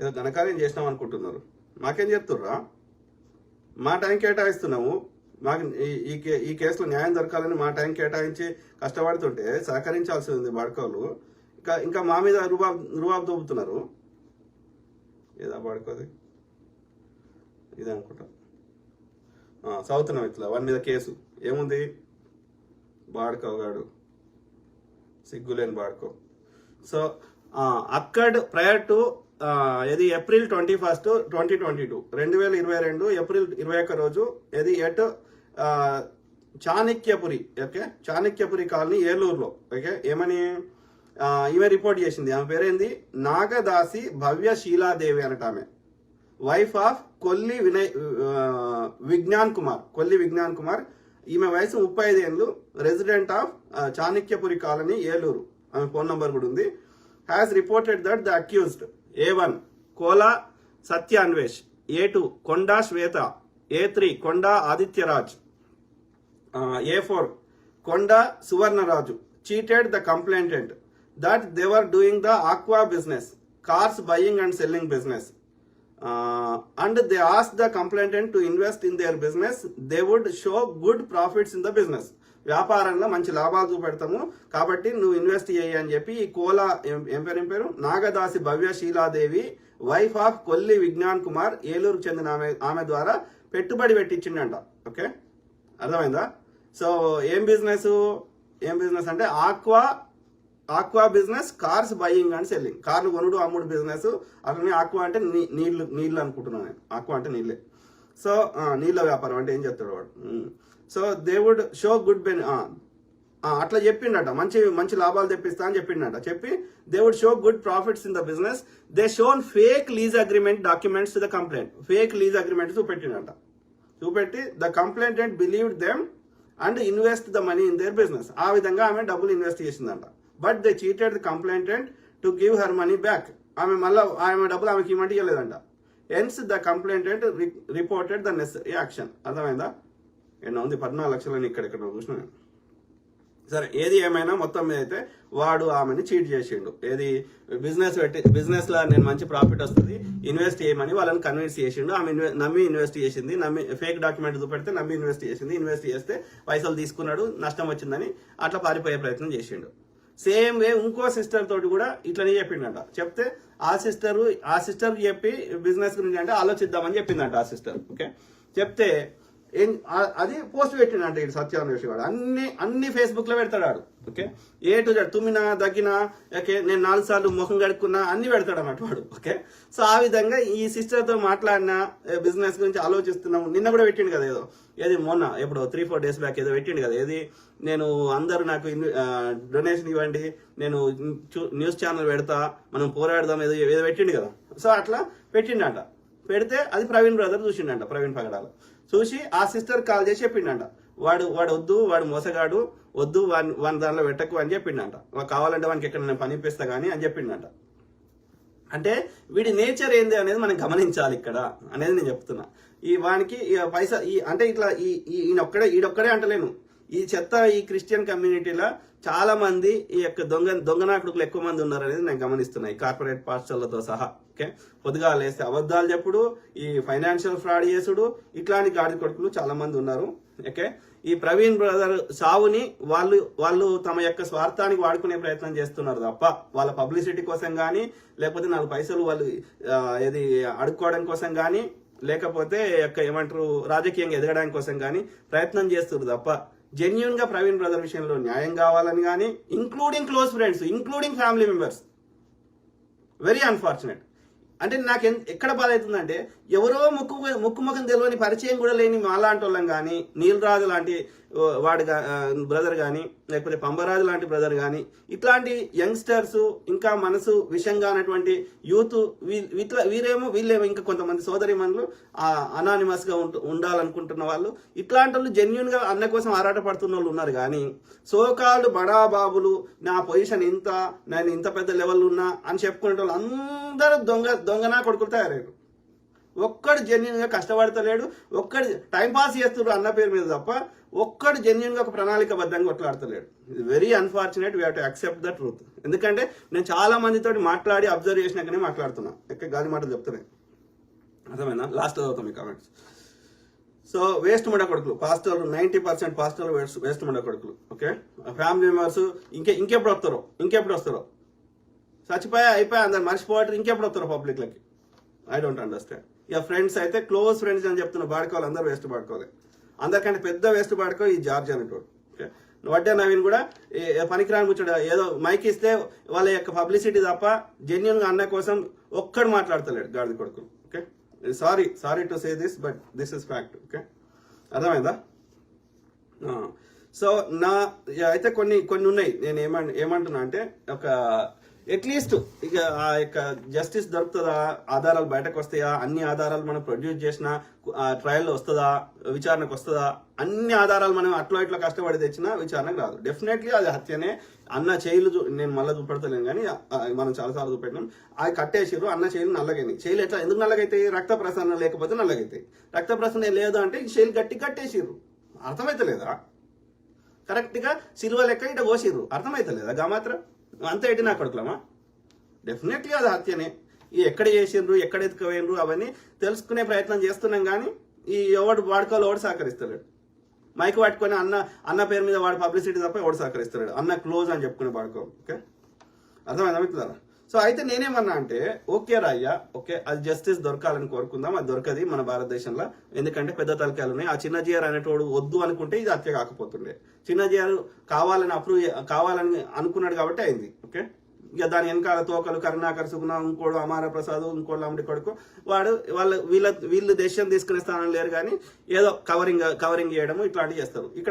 ఏదో ఘనకార్యం చేసినాం అనుకుంటున్నారు మాకేం చెప్తుర్రా మా టైం కేటాయిస్తున్నాము మాకు ఈ ఈ కేసులో న్యాయం దొరకాలని మా టైం కేటాయించి కష్టపడుతుంటే సహకరించాల్సి ఉంది బాడుకోలు ఇంకా ఇంకా మా మీద రుబాబ్ రుబాబ్ దోపుతున్నారు ఏదా బాడుకోది ఇదే అనుకుంటా చదువుతున్నాం ఇట్లా వాని మీద కేసు ఏముంది బాడుకోగాడు సిగ్గులేని బాడుకో సో అక్కడ ప్రయర్ టు ఇది April twenty first twenty twenty two రెండు వేల ఇరవై రెండు ఏప్రిల్ ఇరవై ఒక్క రోజు ఇది at Chanikyapuri okay Chanikyapuri colony ఏలూరులో ఓకే ఏమని ఈమె రిపోర్ట్ చేసింది ఆమె పేరేంది నాగదాసి భవ్య శీలాదేవి అనట ఆమె వైఫ్ ఆఫ్ కొల్లి వినయ్ విజ్ఞాన్ కుమార్ కొల్లి విజ్ఞాన్ కుమార్ ఈమె వయసు ముప్పై ఐదు ఏళ్ళు resident of Chanikyapuri colony Eluru ఆమె ఫోన్ నంబర్ కూడా ఉంది has reported that the accused A1 Kola Satyanvesh, A2 Konda Shweta, A3 Konda Adityaraj, A4 Konda Suvarnaraju cheated the complainant that they were doing the aqua business, cars buying and selling business, and they asked the complainant to invest in their business. They would show good profits in the business. వ్యాపారంలో మంచి లాభాలు చూపెడతాము కాబట్టి నువ్వు invest చేయి అని చెప్పి ఈ కోలా ఏం పేరు ఏం పేరు నాగదాసి భవ్య శీలాదేవి వైఫ్ ఆఫ్ కొల్లి విజ్ఞాన్ కుమార్ ఏలూరుకు చెందిన ఆమె ఆమె ద్వారా పెట్టుబడి పెట్టించిండంట ఓకే అర్థమైందా సో ఏం బిజినెస్ ఏం బిజినెస్ అంటే aqua aqua business cars buying and selling కార్లు కొనుడు అమ్ముడు బిజినెస్ అట్లనే ఆక్వా అంటే నీళ్లు నీళ్ళు అనుకుంటున్నాను నేను ఆక్వా అంటే నీళ్ళే సో నీళ్ళ వ్యాపారం అంటే ఏం చెప్తాడు వాడు సో దేవుడు షో గుడ్ బెన్ అట్లా చెప్పిండట మంచి మంచి లాభాలు తెప్పిస్తా అని చెప్పిండట చెప్పి they would show good profits in the business they shown fake lease agreement documents the complaint fake lease agreement చూపెట్టిండట చూపెట్టి the complaint and believed them and invest the money in their business ఆ విధంగా ఆమె డబ్బులు invest చేసిందంట but they cheated the complaint and to give her money back ఆమె మళ్ళీ ఆమె డబ్బులు ఆమెకి ఇవ్వండి ఇవ్వలేదంట hence the complaint and reported the necessary action అర్థమైందా ఎన్నో ఉంది పద్నాలుగు లక్షలని ఇక్కడెక్కడ చూసిన సరే ఏది ఏమైనా మొత్తం మీద అయితే వాడు ఆమెని చీట్ చేసిండు ఏది బిజినెస్ పెట్టి బిజినెస్లో నేను మంచి ప్రాఫిట్ వస్తుంది ఇన్వెస్ట్ చేయమని వాళ్ళని కన్విన్స్ చేసిండు ఆమె నమ్మి ఇన్వెస్ట్ చేసింది నమ్మి ఫేక్ డాక్యుమెంట్ చూపెడితే నమ్మి ఇన్వెస్ట్ చేసింది ఇన్వెస్ట్ చేస్తే పైసలు తీసుకున్నాడు నష్టం వచ్చిందని అట్లా పారిపోయే ప్రయత్నం చేసిండు సేమ్ వే ఇంకో సిస్టర్ తోటి కూడా ఇట్లనే చెప్పిండంట చెప్తే ఆ సిస్టర్ ఆ సిస్టర్ చెప్పి బిజినెస్ గురించి అంటే ఆలోచిద్దామని చెప్పిందంట ఆ సిస్టర్ ఓకే చెప్తే ఏం అది పోస్ట్ పెట్టినట్టు ఇటు సత్యాన్వేష్ వాడు అన్ని అన్ని ఫేస్బుక్ లో పెడతాడు ఆడు ఓకే ఏ టు జెడ్ తుమ్మినా దగ్గినా ఓకే నేను నాలుగు సార్లు ముఖం కడుక్కున్నా అన్ని పెడతాడు అన్నట్టు వాడు ఓకే సో ఆ విధంగా ఈ సిస్టర్ తో మాట్లాడిన బిజినెస్ గురించి ఆలోచిస్తున్నాము నిన్న కూడా పెట్టిండు కదా ఏదో ఏది మొన్న ఎప్పుడో త్రీ ఫోర్ డేస్ బ్యాక్ ఏదో పెట్టిండు కదా ఏది నేను అందరూ నాకు డొనేషన్ ఇవ్వండి నేను న్యూస్ ఛానల్ పెడతా మనం పోరాడదాం ఏదో ఏదో పెట్టిండు కదా సో అట్లా పెట్టిండట పెడితే అది ప్రవీణ్ బ్రదర్ చూసిండంట ప్రవీణ్ పగడాలు చూసి ఆ సిస్టర్ కాల్ చేసి చెప్పిండంట వాడు వాడు వద్దు వాడు మోసగాడు వద్దు వాడిని వాని దానిలో పెట్టకు అని చెప్పిండంట కావాలంటే వానికి ఎక్కడ నేను పని ఇప్పిస్తా కానీ అని చెప్పిండంట అంటే వీడి నేచర్ ఏంది అనేది మనం గమనించాలి ఇక్కడ అనేది నేను చెప్తున్నా ఈ వానికి పైసా ఈ అంటే ఇట్లా ఈ ఈయనొక్కడే ఈడొక్కడే అంటలేను ఈ చెత్త ఈ క్రిస్టియన్ కమ్యూనిటీలో చాలా మంది ఈ యొక్క దొంగ దొంగనాకుడుకులు ఎక్కువ మంది ఉన్నారనేది నేను గమనిస్తున్నాను ఈ కార్పొరేట్ పాస్టర్లతో సహా ఓకే పొద్దుగా లేస్తే అబద్ధాలు చెప్పుడు ఈ ఫైనాన్షియల్ ఫ్రాడ్ చేసుడు ఇట్లాంటి గాడి కొడుకులు చాలా మంది ఉన్నారు ఓకే ఈ ప్రవీణ్ బ్రదర్ సావుని వాళ్ళు వాళ్ళు తమ యొక్క స్వార్థానికి వాడుకునే ప్రయత్నం చేస్తున్నారు తప్ప వాళ్ళ పబ్లిసిటీ కోసం కానీ లేకపోతే నాలుగు పైసలు వాళ్ళు ఏది అడుక్కోవడం కోసం కానీ లేకపోతే యొక్క ఏమంటారు రాజకీయంగా ఎదగడానికి కోసం కానీ ప్రయత్నం చేస్తున్నారు తప్ప జెన్యున్ గా ప్రవీణ్ బ్రదర్ విషయంలో న్యాయం కావాలని కానీ including close friends including family members very unfortunate అంటే నాకు ఎక్కడ బాధ అవుతుందంటే ఎవరో ముక్కు ముక్కు ముఖం తెలియని పరిచయం కూడా లేని మాలాంటి వాళ్ళం కానీ నీలరాజు లాంటి వాడు బ్రదర్ కానీ లేకపోతే పంబరాజు లాంటి బ్రదర్ కానీ ఇట్లాంటి యంగ్స్టర్స్ ఇంకా మనసు విషంగా ఉన్నటువంటి యూత్ ఇట్లా వీరేమో వీళ్ళేమో ఇంకా కొంతమంది సోదరి మనులు అనానిమస్గా ఉంటు ఉండాలనుకుంటున్న వాళ్ళు ఇట్లాంటి వాళ్ళు జెన్యున్గా అన్న కోసం ఆరాటపడుతున్న వాళ్ళు ఉన్నారు కానీ సోకాల్డ్ బడాబాబులు నా పొజిషన్ ఇంత నేను ఇంత పెద్ద లెవెల్ ఉన్నా అని చెప్పుకునే వాళ్ళు అందరూ దొంగ దొంగనా కొడుకులు తయారయ్యారు ఒక్కడు జెన్యున్గా కష్టపడతలేడు ఒక్కడు టైంపాస్ చేస్తున్నారు అన్న పేరు మీద తప్ప ఒక్కడు జెన్యున్గా ఒక ప్రణాళికబద్ధంగా కొట్లాడతలేడు ఇది very unfortunate we to accept the truth ఎందుకంటే నేను చాలా మందితో మాట్లాడి అబ్జర్వ్ చేసినాకనే మాట్లాడుతున్నా ఎక్కడ గాలి మాట చెప్తున్నాయి అర్థమైనా లాస్ట్ చదువుతాం మీ కామెంట్స్ సో వేస్ట్ మండ కొడుకులు pastor ninety percent pastor waste waste మండ కొడుకులు ఓకే ఫ్యామిలీ మెంబర్స్ ఇంకే ఇంకెప్పుడు వస్తారో ఇంకెప్పుడు వస్తారో చచ్చిపోయా అయిపోయా అందరు మర్చిపోవటం ఇంకెప్పుడు వస్తారు పబ్లిక్ లకి ఐ డోంట్ అండర్స్టాండ్ ఇక ఫ్రెండ్స్ అయితే క్లోజ్ ఫ్రెండ్స్ అని చెప్తున్న పాడుకోవాలి అందరూ వేస్ట్ పాడుకోవాలి అందరికంటే పెద్ద వేస్ట్ పాడుకో ఈ జార్జ్ అనేటోడు ఓకే వడ్డే నవీన్ కూడా పనికిరాని కూర్చోడు ఏదో మైక్ ఇస్తే వాళ్ళ యొక్క పబ్లిసిటీ తప్ప జెన్యున్గా అన్న కోసం ఒక్కడు మాట్లాడతలేడు గాడిది కొడుకు okay sorry sorry to say this but this is fact okay అర్థమైందా సో నా అయితే కొన్ని కొన్ని ఉన్నాయి నేను ఏమంటున్నా అంటే ఒక అట్లీస్ట్ ఇక ఆ యొక్క జస్టిస్ దొరుకుతుందా ఆధారాలు బయటకు వస్తాయా అన్ని ఆధారాలు మనం ప్రొడ్యూస్ చేసిన ట్రయల్ వస్తుందా విచారణకు వస్తుందా అన్ని ఆధారాలు మనం అట్లా ఇట్లా కష్టపడి తెచ్చినా విచారణకు రాదు డెఫినెట్లీ అది హత్యనే అన్న చేయిలు నేను మళ్ళీ చూపెడతలేను కానీ మనం చాలాసార్లు చూపెట్టినాం అవి కట్టేసారు అన్న చేయిలు నల్లగైనాయి చేయిలు ఎట్లా ఎందుకు నల్లగైతాయి రక్త ప్రసరణ లేకపోతే నల్లగైతాయి రక్త ప్రసరణ లేదు అంటే చేయిలు గట్టి కట్టేసారు అర్థమైతలేదా కరెక్ట్గా సిల్వ లెక్క ఇట కోసిర్రు అర్థమైతలేదా గా మాత్రం అంత ఏంటి నా కొడుకులమా డెఫినెట్లీ అది హత్యనే ఈ ఎక్కడ చేసిండ్రు ఎక్కడ ఎత్తుకపోయినరు అవన్నీ తెలుసుకునే ప్రయత్నం చేస్తున్నాం కానీ ఈ ఎవడు వాడుకోవాలి ఎవడు సహకరిస్తలేడు మైక్ పట్టుకొని అన్న అన్న పేరు మీద వాడు పబ్లిసిటీ తప్ప ఎవడు సహకరిస్తలేడు అన్న క్లోజ్ అని చెప్పుకునే వాడుకో ఓకే అర్థమైందా మీకు సో అయితే నేనేమన్నా అంటే ఓకే రాయ్యా ఓకే అది జస్టిస్ దొరకాలని కోరుకుందాం అది దొరకది మన భారతదేశంలో ఎందుకంటే పెద్ద తలకాయలు ఉన్నాయి ఆ చిన్నజీఆర్ అనేటోడు వద్దు అనుకుంటే ఇది హత్య కాకపోతుండే చిన్నజీఆర్ కావాలని అప్రూవ్ కావాలని అనుకున్నాడు కాబట్టి అయింది ఓకే ఇక దాని వెనకాల తోకలు కరుణాకర్ సుగుణ ఇంకోడు అమార ప్రసాద్ ఇంకోళ్ళు అమ్మడి కొడుకు వాడు వాళ్ళ వీళ్ళ వీళ్ళు దేశం తీసుకునే స్థానం లేరు కానీ ఏదో కవరింగ్ కవరింగ్ చేయడం ఇట్లాంటివి చేస్తారు ఇక్కడ